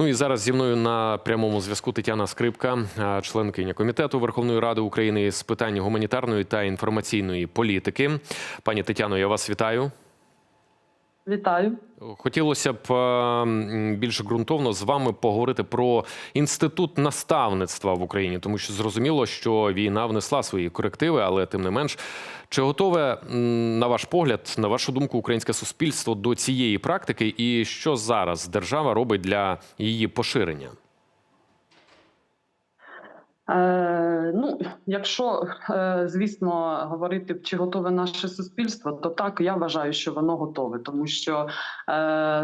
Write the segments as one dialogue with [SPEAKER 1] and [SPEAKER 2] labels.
[SPEAKER 1] Ну і зараз зі мною на прямому зв'язку Тетяна Скрипка, членкиня комітету Верховної Ради України з питань гуманітарної та інформаційної політики. Пані Тетяно, я вас вітаю.
[SPEAKER 2] Вітаю.
[SPEAKER 1] Хотілося б е, більш ґрунтовно з вами поговорити про інститут наставництва в Україні, тому що зрозуміло, що війна внесла свої корективи, але тим не менш, чи готове на ваш погляд, на вашу думку, українське суспільство до цієї практики, і що зараз держава робить для її поширення?
[SPEAKER 2] Е, ну, якщо, е, звісно, говорити, чи готове наше суспільство, то так я вважаю, що воно готове, тому що е,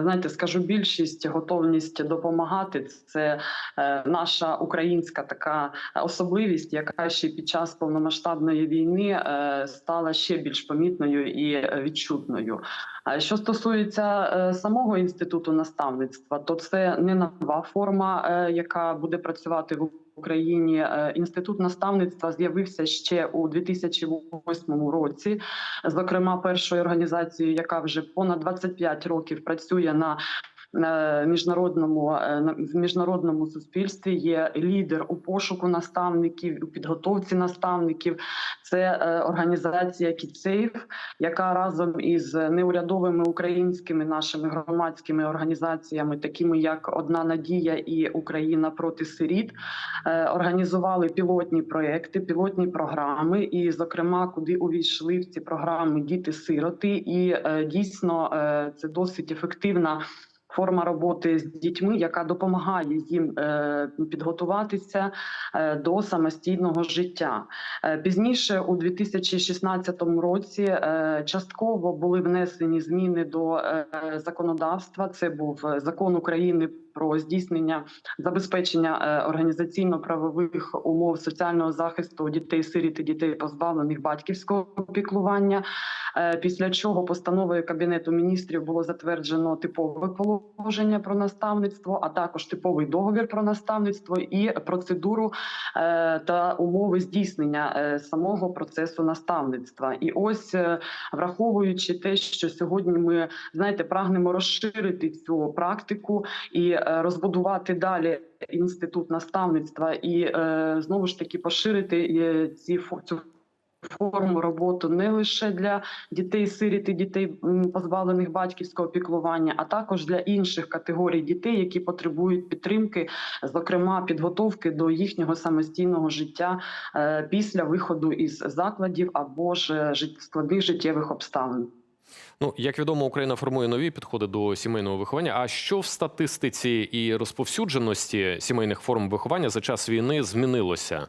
[SPEAKER 2] знаєте, скажу більшість, готовність допомагати це е, наша українська така особливість, яка ще під час повномасштабної війни стала ще більш помітною і відчутною. Що стосується самого інституту наставництва, то це не нова форма, яка буде працювати в Україні. Е, Інститут наставництва з'явився ще у 2008 році. Зокрема, першою організацією, яка вже понад 25 років працює на міжнародному е, в міжнародному суспільстві є лідер у пошуку наставників, у підготовці наставників. Це е, організація Кіцеїв, яка разом із неурядовими українськими нашими громадськими організаціями, такими як Одна Надія і Україна проти сиріт, е, організували пілотні проекти, пілотні програми, і, зокрема, куди увійшли в ці програми діти-сироти, і дійсно це досить ефективна. Форма роботи з дітьми, яка допомагає їм е, підготуватися е, до самостійного життя. Е, Пізніше, у 2016 році, частково були внесені зміни до законодавства. Це був закон України про здійснення забезпечення е, організаційно-правових умов соціального захисту дітей сиріт і дітей позбавлених батьківського піклування. Е, Після чого постановою кабінету міністрів було затверджено типове положення про наставництво, а також типовий договір про наставництво і процедуру е, та умови здійснення самого процесу наставництва. І ось враховуючи те, що сьогодні ми знаєте, прагнемо розширити цю практику і розбудувати далі інститут наставництва, і е, знову ж таки поширити е, ці цю форму роботи не лише для дітей сиріт і дітей позбавлених батьківського піклування, а також для інших категорій дітей, які потребують підтримки, зокрема підготовки до їхнього самостійного життя е, після виходу із закладів або ж е, складних життєвих обставин.
[SPEAKER 1] Ну, як відомо, Україна формує нові підходи до сімейного виховання. А що в статистиці і розповсюдженості сімейних форм виховання за час війни змінилося?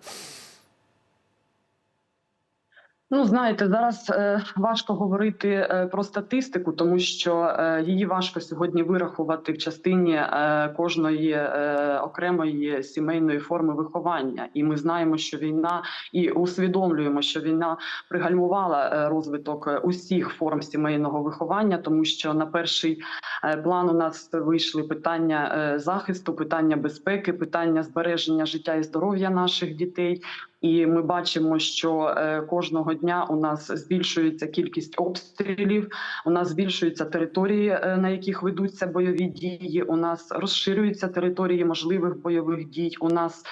[SPEAKER 2] Ну, знаєте, зараз е, важко говорити е, про статистику, тому що е, її важко сьогодні вирахувати в частині кожної окремої сімейної форми виховання. І ми знаємо, що війна і усвідомлюємо, що війна пригальмувала розвиток усіх форм сімейного виховання, тому що на перший план у нас вийшли питання захисту, питання безпеки, питання збереження життя і здоров'я наших дітей. І ми бачимо, що кожного дня у нас збільшується кількість обстрілів. У нас збільшуються території, е, на яких ведуться бойові дії. У нас розширюються території можливих бойових дій. У нас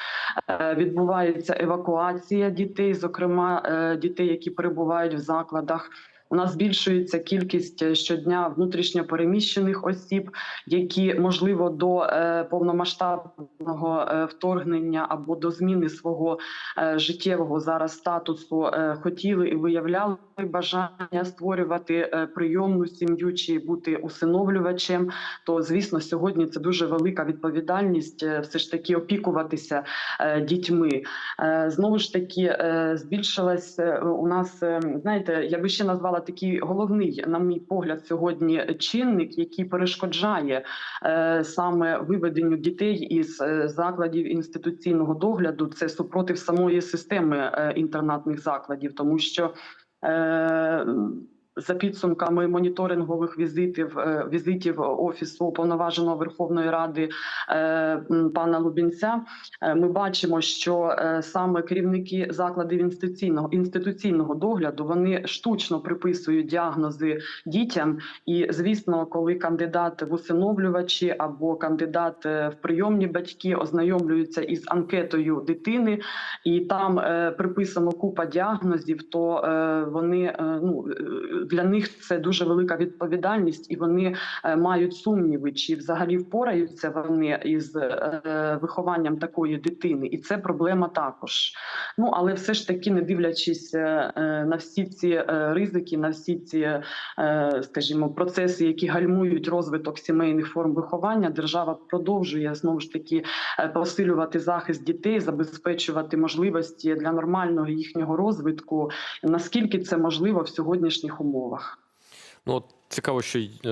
[SPEAKER 2] е, відбувається евакуація дітей, зокрема е, дітей, які перебувають в закладах. Нас збільшується кількість е, щодня внутрішньо переміщених осіб, які можливо до е, повномасштабного е, вторгнення або до зміни свого життєвого зараз статусу хотіли і виявляли бажання створювати прийомну сім'ю чи бути усиновлювачем. То звісно, сьогодні це дуже велика відповідальність, все ж таки опікуватися дітьми. Знову ж таки, збільшилась у нас. Знаєте, я би ще назвала такий головний, на мій погляд, сьогодні чинник, який перешкоджає е, саме виведенню дітей із е, закладів інституційного догляду. Це супротив самої системи е, інтернатних закладів, тому що. Е, за підсумками моніторингових візитів е, візитів офісу уповноваженого Верховної Ради е, пана Лубінця, е, ми бачимо, що саме керівники закладів інституційного інституційного догляду вони штучно приписують діагнози дітям. І звісно, коли кандидат в усиновлювачі або кандидат в прийомні батьки ознайомлюються із анкетою дитини, і там приписано купа діагнозів, то вони ну для них це дуже велика відповідальність, і вони е, мають сумніви, чи взагалі впораються вони із е, вихованням такої дитини, і це проблема також. Ну але все ж таки, не дивлячись е, на всі ці ризики, на всі ці, скажімо, процеси, які гальмують розвиток сімейних форм виховання, держава продовжує знову ж таки посилювати захист дітей, забезпечувати можливості для нормального їхнього розвитку, наскільки це можливо в сьогоднішніх умовах.
[SPEAKER 1] Ну, цікаво, що е,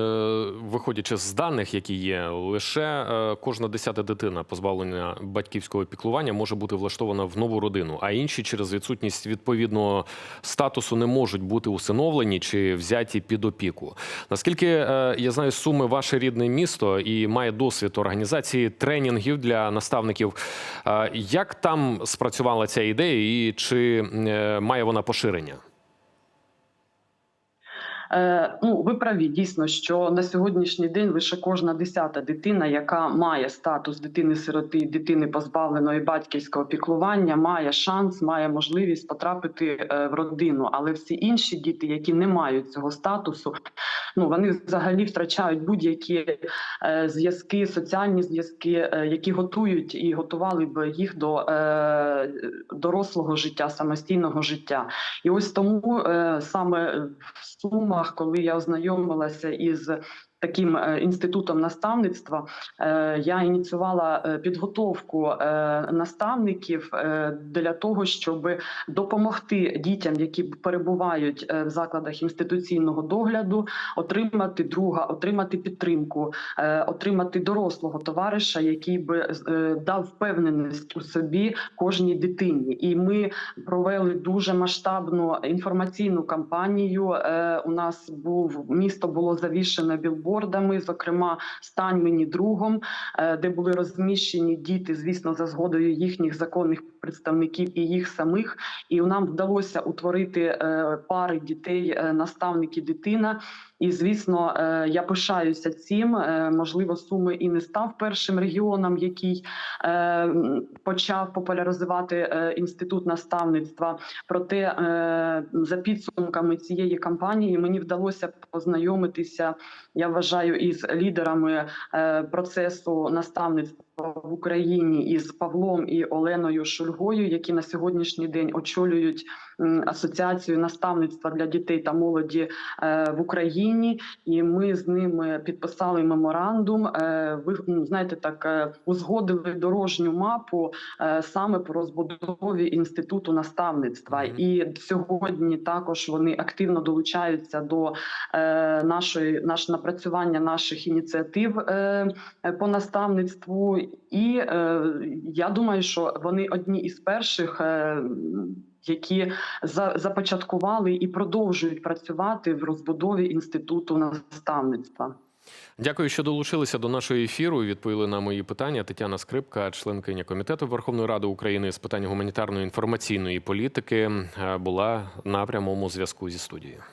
[SPEAKER 1] виходячи з даних, які є, лише е, кожна десята дитина позбавлення батьківського піклування може бути влаштована в нову родину, а інші через відсутність відповідного статусу не можуть бути усиновлені чи взяті під опіку. Наскільки е, я знаю, суми ваше рідне місто і має досвід організації тренінгів для наставників. Як там спрацювала ця ідея, і чи має вона поширення?
[SPEAKER 2] Е, ну, ви праві дійсно, що на сьогоднішній день лише кожна десята дитина, яка має статус дитини-сироти, дитини позбавленої батьківського піклування, має шанс, має можливість потрапити е, в родину. Але всі інші діти, які не мають цього статусу, ну вони взагалі втрачають будь-які е, зв'язки, соціальні зв'язки, які готують і готували б їх до дорослого життя, самостійного життя. І ось тому саме в Сумах, коли я ознайомилася із таким е, інститутом наставництва, е, я ініціювала е, підготовку наставників для того, щоб допомогти дітям, які перебувають в закладах інституційного догляду, отримати друга, отримати підтримку, отримати дорослого товариша, який би дав впевненість у собі кожній дитині. І ми провели дуже масштабну інформаційну кампанію. У нас був місто було завішене білбордами, зокрема стань мені другом, е, де були розміщені діти, звісно, за згодою їхніх законних представників і їх самих. І нам вдалося утворити е, пари дітей, е, наставники, дитина. І звісно, е, я пишаюся цим. Е, Можливо, суми і не став першим регіоном, який е, почав популяризувати інститут наставництва. Проте за підсумками цієї кампанії мені вдалося познайомитися. Я вважаю, із лідерами процесу наставництва в Україні із Павлом і Оленою Шульгою, які на сьогоднішній день очолюють асоціацію наставництва для дітей та молоді е, в Україні, і ми з ними підписали меморандум. е, Ви ну, знаєте, так е, узгодили дорожню мапу саме по розбудові інституту наставництва. І сьогодні також вони активно долучаються до нашої наш напрацювання наших ініціатив по наставництву. І е, я думаю, що вони одні із перших. Е, які за, започаткували і продовжують працювати в розбудові інституту наставництва.
[SPEAKER 1] Дякую, що долучилися до нашого ефіру. і Відповіли на мої питання. Тетяна Скрипка, членкиня комітету Верховної Ради України з питань гуманітарної інформаційної політики, е, була на прямому зв'язку зі студією.